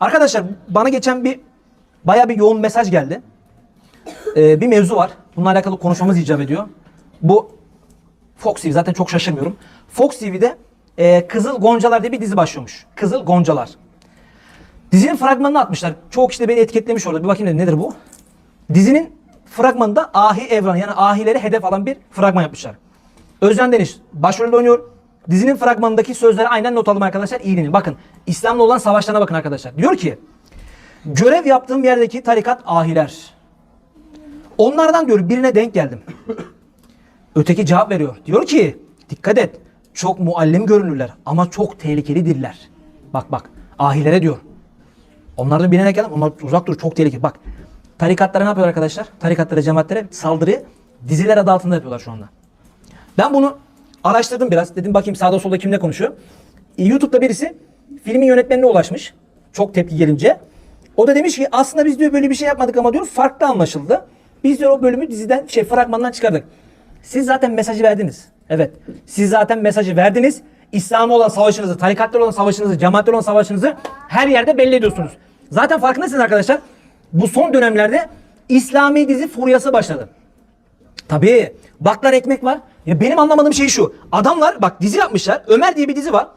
Arkadaşlar bana geçen bir baya bir yoğun mesaj geldi. Ee, bir mevzu var. Bununla alakalı konuşmamız icap ediyor. Bu Fox TV zaten çok şaşırmıyorum. Fox TV'de e, Kızıl Goncalar diye bir dizi başlıyormuş. Kızıl Goncalar. Dizinin fragmanını atmışlar. Çoğu kişi de beni etiketlemiş orada. Bir bakayım dedim nedir bu? Dizinin fragmanında ahi evran yani ahileri hedef alan bir fragman yapmışlar. Özcan Deniz başrolde oynuyor. Dizinin fragmanındaki sözleri aynen not alın arkadaşlar. İyi dinleyin. Bakın İslam'la olan savaşlarına bakın arkadaşlar. Diyor ki görev yaptığım yerdeki tarikat ahiler. Onlardan diyor birine denk geldim. Öteki cevap veriyor. Diyor ki dikkat et çok muallim görünürler ama çok tehlikelidirler. Bak bak ahilere diyor. Onlardan birine geldim onlar uzak dur çok tehlikeli. Bak tarikatlara ne yapıyorlar arkadaşlar? Tarikatlara cemaatlere saldırı diziler adı altında yapıyorlar şu anda. Ben bunu araştırdım biraz. Dedim bakayım sağda solda kimle konuşuyor. E, YouTube'da birisi filmin yönetmenine ulaşmış. Çok tepki gelince. O da demiş ki aslında biz diyor böyle bir şey yapmadık ama diyor farklı anlaşıldı. Biz diyor o bölümü diziden şey fragmandan çıkardık. Siz zaten mesajı verdiniz. Evet. Siz zaten mesajı verdiniz. İslam'a olan savaşınızı, tarikatlar olan savaşınızı, cemaatler olan savaşınızı her yerde belli ediyorsunuz. Zaten farkındasınız arkadaşlar. Bu son dönemlerde İslami dizi furyası başladı. Tabii. Baklar ekmek var. Ya benim anlamadığım şey şu. Adamlar bak dizi yapmışlar. Ömer diye bir dizi var.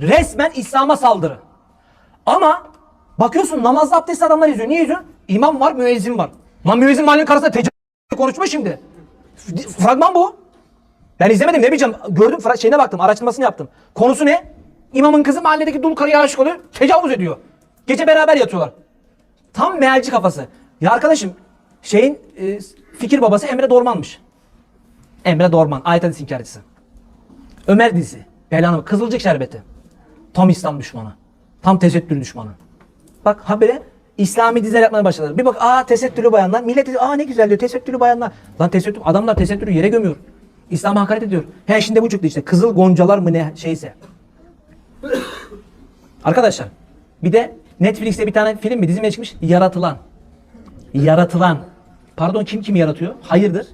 Resmen İslam'a saldırı. Ama bakıyorsun namazda abdest adamlar izliyor. Niye izliyor? İmam var, müezzin var. Lan müezzin mahallenin karşısında tecavüz konuşma şimdi. Fragman bu. Ben izlemedim ne bileceğim. Gördüm şeyine baktım, araştırmasını yaptım. Konusu ne? İmamın kızı mahalledeki dul karıya aşık oluyor. Tecavüz ediyor. Gece beraber yatıyorlar. Tam mealci kafası. Ya arkadaşım şeyin e, fikir babası Emre Dorman'mış. Emre Dorman. Ayet hadis inkarcısı. Ömer dizisi. Belanı. Kızılcık şerbeti. Tam İslam düşmanı. Tam tesettür düşmanı. Bak habere İslami diziler yapmaya başladılar. Bir bak aa tesettürlü bayanlar. Millet diyor aa ne güzel diyor tesettürlü bayanlar. Lan tesettür adamlar tesettürü yere gömüyor. İslam'a hakaret ediyor. He şimdi bu çıktı işte. Kızıl goncalar mı ne şeyse. Arkadaşlar bir de Netflix'te bir tane film mi dizi mi çıkmış? Yaratılan. Yaratılan. Pardon kim kimi yaratıyor? Hayırdır?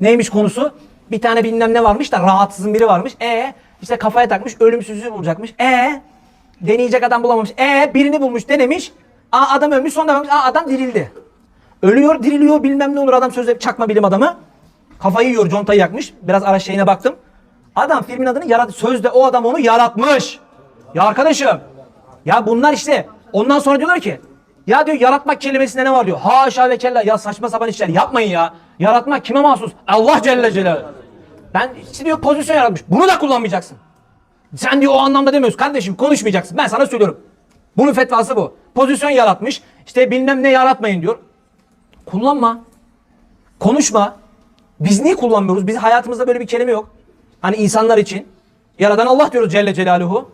Neymiş konusu? Bir tane bilmem ne varmış da rahatsızın biri varmış. E işte kafaya takmış ölümsüzlüğü bulacakmış. E deneyecek adam bulamamış. E birini bulmuş denemiş. Aa adam ölmüş sonra bakmış. Aa adam dirildi. Ölüyor diriliyor bilmem ne olur adam sözde çakma bilim adamı. Kafayı yiyor contayı yakmış. Biraz araç şeyine baktım. Adam filmin adını yarat sözde o adam onu yaratmış. Ya arkadaşım ya bunlar işte ondan sonra diyorlar ki ya diyor yaratmak kelimesinde ne var diyor. Haşa ve kella ya saçma sapan işler yapmayın ya. Yaratmak kime mahsus? Allah Celle Celaluhu. Ben işte diyor pozisyon yaratmış. Bunu da kullanmayacaksın. Sen diyor o anlamda demiyorsun kardeşim konuşmayacaksın. Ben sana söylüyorum. Bunun fetvası bu. Pozisyon yaratmış. İşte bilmem ne yaratmayın diyor. Kullanma. Konuşma. Biz niye kullanmıyoruz? Biz hayatımızda böyle bir kelime yok. Hani insanlar için. Yaradan Allah diyoruz Celle Celaluhu.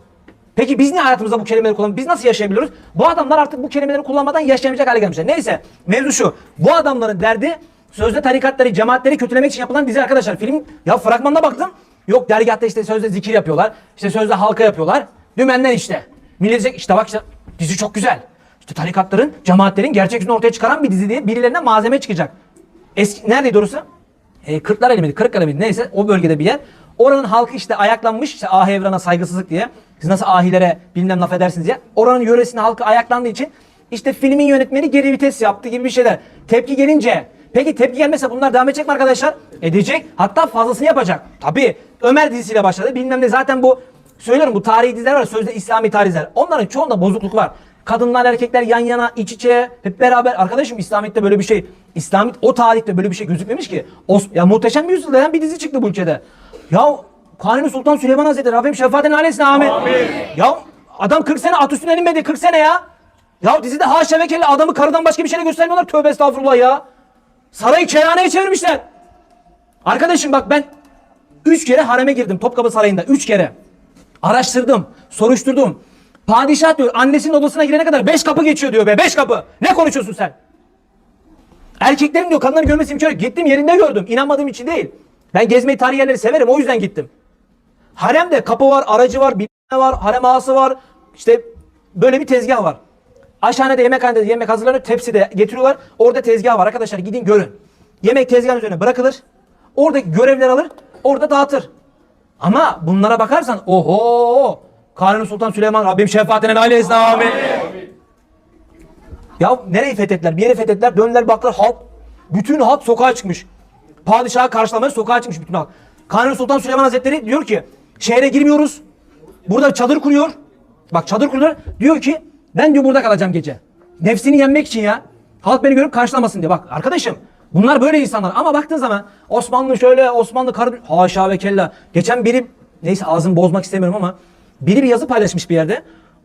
Peki biz niye hayatımızda bu kelimeleri kullanmıyoruz? Biz nasıl yaşayabiliyoruz? Bu adamlar artık bu kelimeleri kullanmadan yaşayamayacak hale gelmişler. Neyse mevzu şu. Bu adamların derdi sözde tarikatları, cemaatleri kötülemek için yapılan dizi arkadaşlar. Film ya fragmanına baktım. Yok dergahta işte sözde zikir yapıyorlar. İşte sözde halka yapıyorlar. Dümenden işte. Millet diyecek işte bak işte dizi çok güzel. İşte tarikatların, cemaatlerin gerçek yüzünü ortaya çıkaran bir dizi diye birilerine malzeme çıkacak. Eski, neredeydi orası? E, Kırklareli miydi? Kırıkkale miydi? Neyse o bölgede bir yer. Oranın halkı işte ayaklanmış işte ahi evrana saygısızlık diye. Siz nasıl ahilere bilmem laf edersiniz diye. Oranın yöresinde halkı ayaklandığı için işte filmin yönetmeni geri vites yaptı gibi bir şeyler. Tepki gelince Peki tepki gelmese bunlar devam edecek mi arkadaşlar? Edecek. Hatta fazlasını yapacak. Tabii Ömer dizisiyle başladı. Bilmem ne zaten bu söylüyorum bu tarihi diziler var. Sözde İslami tarih diziler. Onların çoğunda bozukluk var. Kadınlar erkekler yan yana iç içe hep beraber. Arkadaşım İslamiyet'te böyle bir şey İslamiyet o tarihte böyle bir şey gözükmemiş ki. Os ya muhteşem yüzyılda yani bir dizi çıktı bu ülkede. Ya Kanuni Sultan Süleyman Hazretleri Rabbim şefaatin ailesine amin. Ya adam 40 sene at üstüne inmedi 40 sene ya. Ya dizide haşa ve kelle adamı karıdan başka bir şeyle göstermiyorlar. Tövbe estağfurullah ya. Sarayı kehaneye çevirmişler. Arkadaşım bak ben 3 kere hareme girdim Topkapı Sarayı'nda 3 kere. Araştırdım, soruşturdum. Padişah diyor annesinin odasına girene kadar 5 kapı geçiyor diyor be 5 kapı. Ne konuşuyorsun sen? Erkeklerin diyor kadınları görmesi imkanı yok. Gittim yerinde gördüm. İnanmadığım için değil. Ben gezmeyi tarihi yerleri severim o yüzden gittim. Haremde kapı var, aracı var, bilmem var, harem ağası var. İşte böyle bir tezgah var. Aşhanede yemekhanede yemek hazırlanıyor. Tepside getiriyorlar. Orada tezgah var arkadaşlar gidin görün. Yemek tezgahın üzerine bırakılır. Oradaki görevler alır. Orada dağıtır. Ama bunlara bakarsan oho Kanuni Sultan Süleyman Rabbim şefaatine nail etsin amin. Ya nereyi fethettiler? Bir yere fethettiler. Döndüler baktılar halk. Bütün halk sokağa çıkmış. Padişahı karşılamaya sokağa çıkmış bütün halk. Kanuni Sultan Süleyman Hazretleri diyor ki şehre girmiyoruz. Burada çadır kuruyor. Bak çadır kuruyor. Diyor ki ben diyor burada kalacağım gece. Nefsini yenmek için ya. Halk beni görüp karşılamasın diye. Bak arkadaşım bunlar böyle insanlar. Ama baktığın zaman Osmanlı şöyle Osmanlı karı... Haşa ve kella. Geçen biri neyse ağzımı bozmak istemiyorum ama biri bir yazı paylaşmış bir yerde.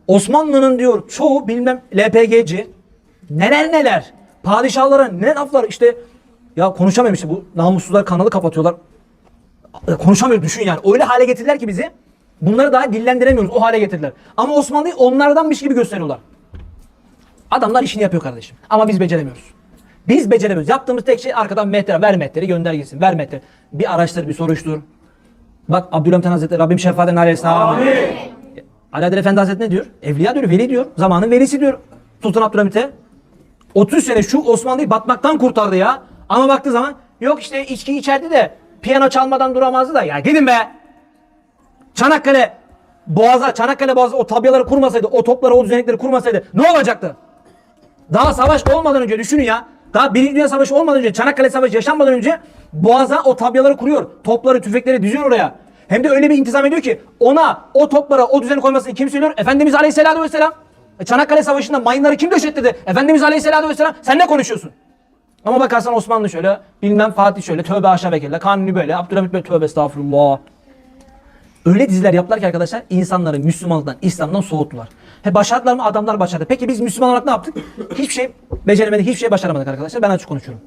Osmanlı'nın diyor çoğu bilmem LPG'ci neler neler padişahlara ne laflar işte ya konuşamıyorum işte bu namussuzlar kanalı kapatıyorlar konuşamıyoruz düşün yani. Öyle hale getirdiler ki bizi. Bunları daha dillendiremiyoruz. O hale getirdiler. Ama Osmanlı'yı onlardanmış gibi gösteriyorlar. Adamlar işini yapıyor kardeşim. Ama biz beceremiyoruz. Biz beceremiyoruz. Yaptığımız tek şey arkadan mehtere, ver mehteri gönder gitsin. Ver mehteri. Bir araştır, bir soruştur. Bak Abdülhamit Hazretleri, Rabbim şefaat edin aleyhisselam. Amin. Ali Adel Efendi Hazretleri ne diyor? Evliya diyor, veli diyor. Zamanın velisi diyor. Sultan Abdülhamit'e. 30 sene şu Osmanlı'yı batmaktan kurtardı ya. Ama baktığı zaman yok işte içki içerdi de piyano çalmadan duramazdı da ya gidin be. Çanakkale Boğaz'a, Çanakkale Boğaz'a o tabyaları kurmasaydı, o topları, o düzenekleri kurmasaydı ne olacaktı? Daha savaş olmadan önce düşünün ya. Daha Birinci Dünya Savaşı olmadan önce, Çanakkale Savaşı yaşanmadan önce Boğaz'a o tabyaları kuruyor. Topları, tüfekleri diziyor oraya. Hem de öyle bir intizam ediyor ki ona o toplara o düzeni koymasını kim söylüyor? Efendimiz Aleyhisselatü Vesselam. E, Çanakkale Savaşı'nda mayınları kim döşetti? Efendimiz Aleyhisselatü Vesselam. Sen ne konuşuyorsun? Ama bakarsan Osmanlı şöyle, bilmem Fatih şöyle, tövbe aşağı kella, Kanuni böyle, Abdülhamit böyle, tövbe estağfurullah. Öyle diziler yaptılar ki arkadaşlar insanları Müslümanlıktan, İslam'dan soğuttular. He başardılar mı? Adamlar başardı. Peki biz Müslüman olarak ne yaptık? Hiçbir şey beceremedik, hiçbir şey başaramadık arkadaşlar. Ben açık konuşuyorum.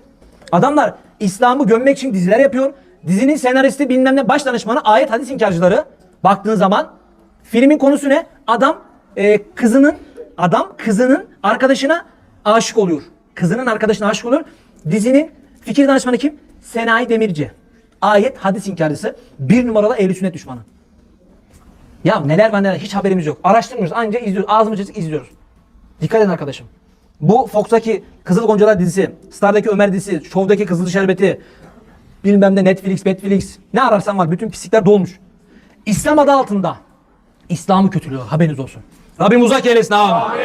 Adamlar İslam'ı gömmek için diziler yapıyor. Dizinin senaristi bilmem ne baş danışmanı ayet hadis inkarcıları. Baktığın zaman filmin konusu ne? Adam e, kızının adam kızının arkadaşına aşık oluyor. Kızının arkadaşına aşık oluyor. Dizinin fikir danışmanı kim? Senayi Demirci. Ayet hadis inkarcısı. Bir numaralı ehli sünnet düşmanı. Ya neler var neler hiç haberimiz yok. Araştırmıyoruz anca izliyoruz. Ağzımızı açık izliyoruz. Dikkat edin arkadaşım. Bu Fox'taki Kızıl Goncalar dizisi, Star'daki Ömer dizisi, Show'daki Kızıl Şerbeti, bilmem ne Netflix, Netflix, ne ararsan var bütün pislikler dolmuş. İslam adı altında İslam'ı kötülüyor haberiniz olsun. Rabbim uzak eylesin abi.